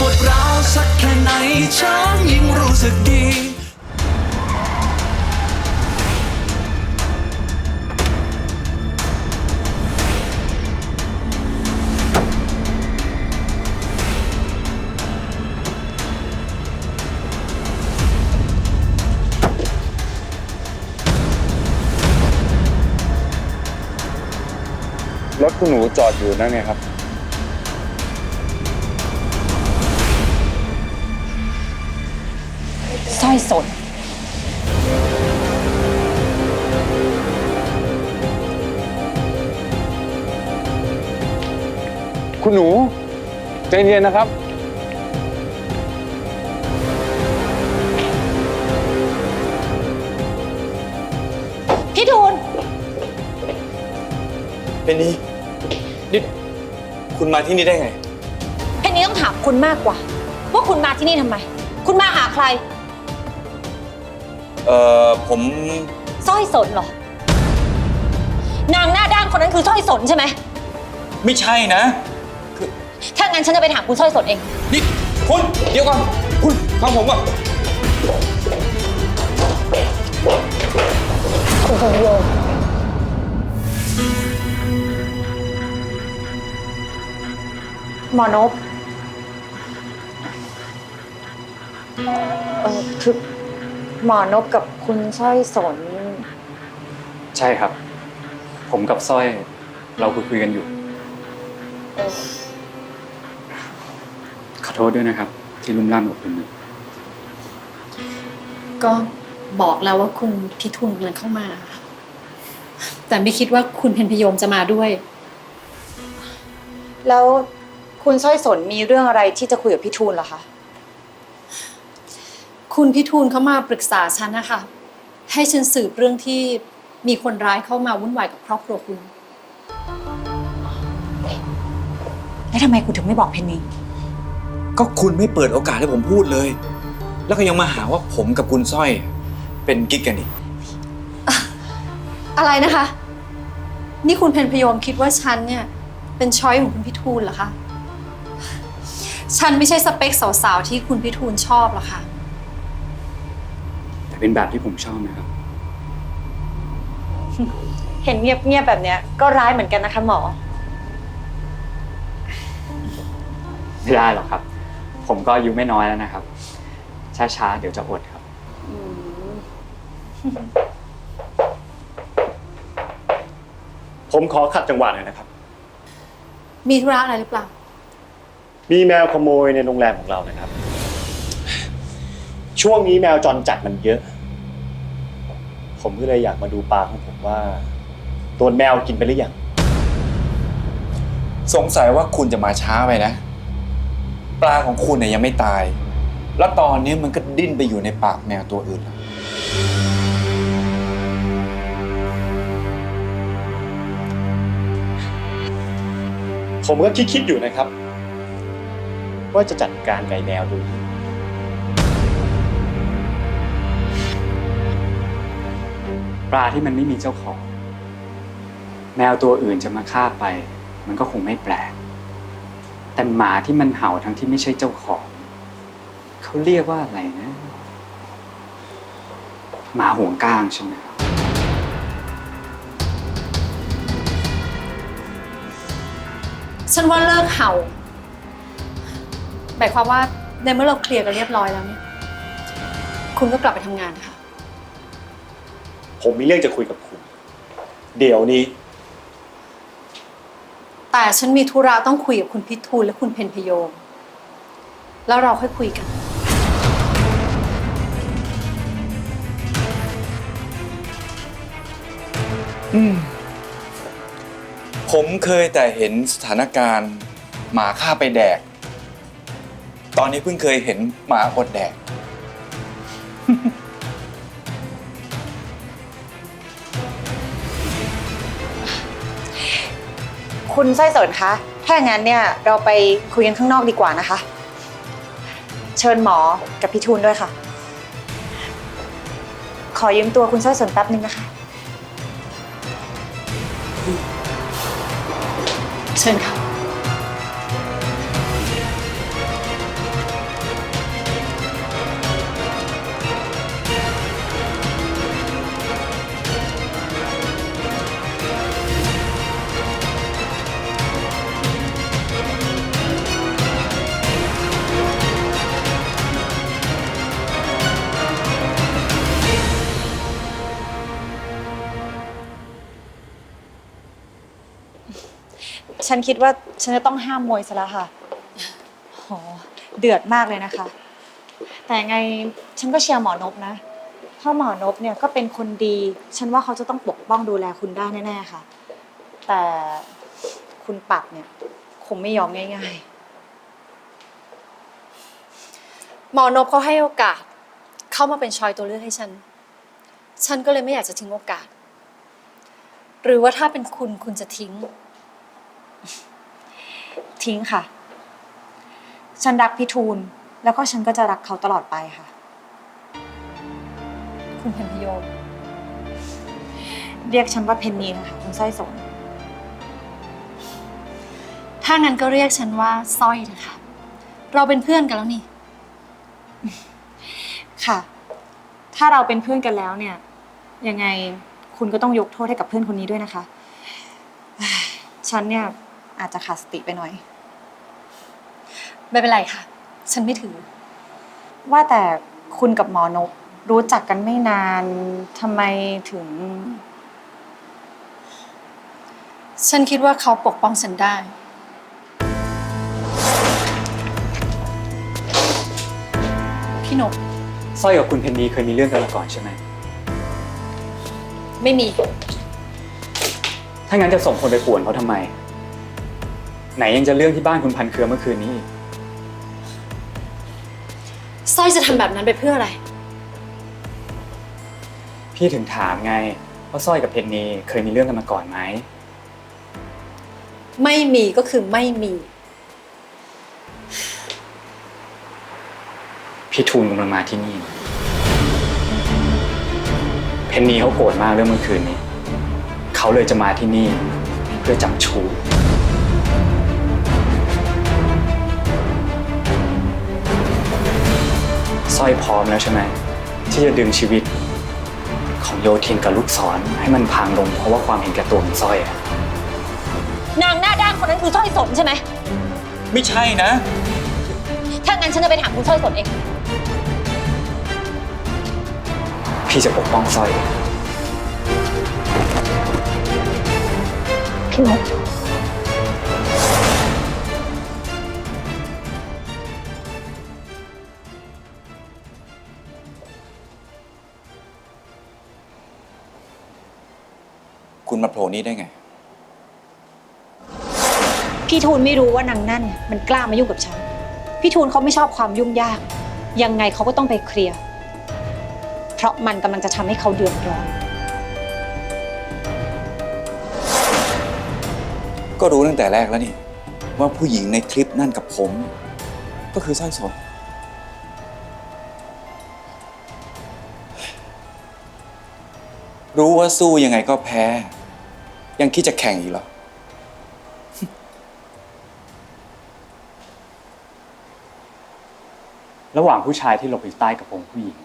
ปวดร้าวสักแค่ไหนฉันยิ่งรู้สึกดีรถคุณหนูจอดอยู่นั่นไงครับ ร้อยสน คุณหนู ใจเย็นนะครับ พี่ทูลเป็นนี่นี่คุณมาที่นี่ได้ไง เพนนี้ต้องถามคุณมากกว่า ว่าคุณมาที่นี่ทำไม คุณมาหาใคร เอ่อผมสร้อยสนเหรอ นางหน้าด้านคนนั้นคือสร้อยสนใช่ไหม ไม่ใช่นะ ถ้างั้นฉันจะไปถามคุณสร้อยสนเอง นี่คุณเดี๋ยวก่อนคุณฟังผมก่อนหมอนบเออคือ หมอนบกับคุณสร้อยสน ใช่ครับ ผมกับสร้อยเราคุยคุยกันอยู่เออขอโทษด้วยนะครับ ที่ลุ่มล่ามกับคุณก็บอกแล้วว่าคุณพิทูลกำลังเข้ามา แต่ไม่คิดว่าคุณเพนพยมจะมาด้วย แล้วคุณสร้อยสนมีเรื่องอะไรที่จะคุยกับพี่ทูลเหรอคะ คุณพิทูลเขามาปรึกษาฉันนะคะให้ฉันสืบเรื่องที่มีคนร้ายเข้ามาวุ่นวายกับครอบครัวคุณ แล้วทำไมคุณถึงไม่บอกเพนนีก็คุณไม่เปิดโอกาสให้ผมพูดเลย แล้วก็ยังมาหาว่าผมกับคุณสร้อย เป็นกิ๊กกันอีกอะไรนะคะ นี่คุณเพนพยมคิดว่าฉันเนี่ย เป็นช้อยของคุณพิทูลเหรอคะ ฉันไม่ใช่สเปคสาวๆที่คุณพิทูลชอบหรอกค่ะแต่ เป็นแบบที่ผมชอบนะครับ เห็นเงียบๆแบบเนี้ยก็ร้ายเหมือนกันนะคะหมอ ไม่ได้หรอกครับ ผมก็อายุไม่น้อยแล้วนะครับ ช้าๆ เดี๋ยวจะอดครับ ผมขอขัดจังหวะหน่อยนะครับ มีธุระอะไรหรือเปล่า มีแมวขโมยในโรงแรมของเรานะครับ ช่วงนี้แมวจรจัดมันเยอะ ผมก็เลยอยากมาดูปลาของผมว่าโดนแมวกินไปหรือยัง สงสัยว่าคุณจะมาช้าไปนะ ปลาของคุณเนี่ยยังไม่ตาย แล้วตอนนี้มันก็ดิ้นไปอยู่ในปากแมวตัวอื่นแล้วผมก็คิดๆอยู่นะครับ ว่าจะจัดการไก่แมวดู ปลาที่มันไม่มีเจ้าของ แมวตัวอื่นจะมาฆ่าไป มันก็คงไม่แปลก แต่หมาที่มันเห่าทั้งที่ไม่ใช่เจ้าของ เขาเรียกว่าอะไรนะ หมาห่วงก้างใช่ไหมครับฉันว่าเลิกเห่า หมายความว่าในเมื่อเราเคลียร์กันเรียบร้อยแล้วเนี่ย คุณก็กลับไปทำงานนะคะ ผมมีเรื่องจะคุยกับคุณ เดี๋ยวนี้ แต่ฉันมีธุระต้องคุยกับคุณพิทูลและคุณเพนพโยม แล้วเราค่อยคุยกัน ผมเคยแต่เห็นสถานการณ์หมาฆ่าไปแดก ตอนนี้เพิ่งเคยเห็นหมาอดแดก คุณสร้อยสนคะถ้าอย่างนั้นเนี่ยเราไปคุยกันข้างนอกดีกว่านะคะ เชิญหมอกับพี่ทูนด้วยค่ะ ขอยืมตัวคุณสร้อยสนแป๊บนึงนะคะ เชิญค่ะ ฉันคิดว่าฉันจะต้องห้ามมวยซะแล้วค่ะโหเดือดมากเลยนะคะ แต่ไงฉันก็เชียร์หมอนบนะ เพราะหมอนบเนี่ยก็เป็นคนดี ฉันว่าเขาจะต้องปกป้องดูแลคุณได้แน่ๆค่ะ แต่คุณปัดเนี่ยคงไม่ยอมง่ายหมอนบเขาให้โอกาส เข้ามาเป็นชอยตัวเลือกให้ฉัน ฉันก็เลยไม่อยากจะทิ้งโอกาส หรือว่าถ้าเป็นคุณคุณจะทิ้ง ทิ้งค่ะ ฉันรักพี่ทูลแล้วก็ฉันก็จะรักเขาตลอดไปค่ะ คุณเพนพยมเรียกฉันว่าเพนนีนะคะคุณสร้อยสนถ้างั้นก็เรียกฉันว่าสร้อยเถอะค่ะเราเป็นเพื่อนกันแล้วนี่ ค่ะ ถ้าเราเป็นเพื่อนกันแล้วเนี่ย ยังไงคุณก็ต้องยกโทษให้กับเพื่อนคนนี้ด้วยนะคะ ฉันเนี่ย อาจจะขาดสติไปหน่อย ไม่เป็นไรค่ะ ฉันไม่ถือ ว่าแต่คุณกับหมอนกรู้จักกันไม่นานทำไมถึง ฉันคิดว่าเขาปกป้องฉันได้ พี่นกสร้อยกับคุณเพนนีเคยมีเรื่องกันมาก่อนใช่ไหม ไม่มี ถ้างั้นจะส่งคนไปป่วนเขาทำไม ไหนยังจะเรื่องที่บ้านคุณพันเครือเมื่อคืนนี้อีกสร้อยจะทำแบบนั้นไปเพื่ออะไร พี่ถึงถามไงว่าสร้อยกับเพนนีเคยมีเรื่องกันมาก่อนไหม ไม่มีก็คือไม่มี พี่ทูลกำลังมาที่นี่ เพนนีเขาโกรธมากเรื่องเมื่อคืนนี้ เขาเลยจะมาที่นี่เพื่อจับชู สร้อยพร้อมแล้วใช่ไหมที่จะดึงชีวิตของโยทินกับลูกศรให้มันพังลงเพราะว่าความเห็นแก่ตัวของสร้อยอะนางหน้าด้านคนนั้นคือสร้อยสนใช่ไหมไม่ใช่นะ ถ้างั้นฉันจะไปถามคุณสร้อยสนเอง พี่จะปกป้องสร้อยพี่นก นี้ได้ไง พี่ทูลไม่รู้ว่านางนั่นเนี่ยมันกล้ามายุ่งกับฉัน พี่ทูลเขาไม่ชอบความยุ่งยาก ยังไงเขาก็ต้องไปเคลียร์ เพราะมันกำลังจะทำให้เขาเดือดร้อน ก็รู้ตั้งแต่แรกแล้วนี่ ว่าผู้หญิงในคลิปนั่นกับผม ก็คือสร้อยสนรู้ว่าสู้ยังไงก็แพ้ ยังคิดจะแข่งอีกเหรอ ระหว่างผู้ชายที่หลบอยู่ใต้กระโปรงผู้หญิง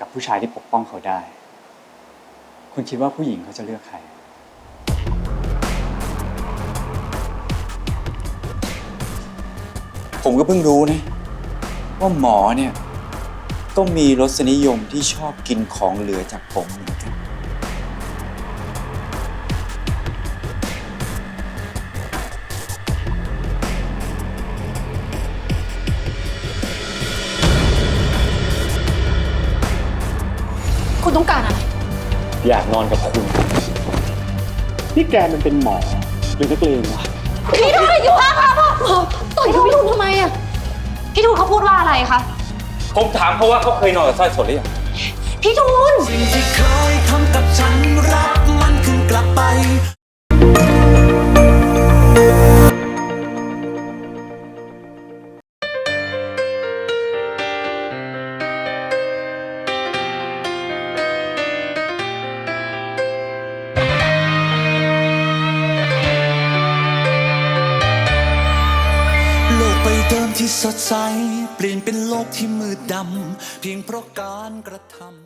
กับผู้ชายที่ปกป้องเขาได้ คุณคิดว่าผู้หญิงเขาจะเลือกใคร ผมก็เพิ่งรู้นะ ว่าหมอเนี่ย ก็มีรสนิยมที่ชอบกินของเหลือจากผมเหมือนกัน คุณต้องการอะไร อยากนอนกับคุณ นี่แกมันเป็นหมอหรือนักเลงวะพี่ทูลอยู่ข้างๆพ่อต่อยพี่ทูลทำไมอะพี่ทูลเขาพูดว่าอะไรคะ ผมถามเขาว่าเขาเคยนอนกับสร้อยสนหรือยัง พี่ทูลสิ่งที่เคยทำกับฉันรับมันคืนกลับไป ที่สดใส เปลี่ยนเป็นโลกที่มืดดำ เพียงเพราะการกระทำ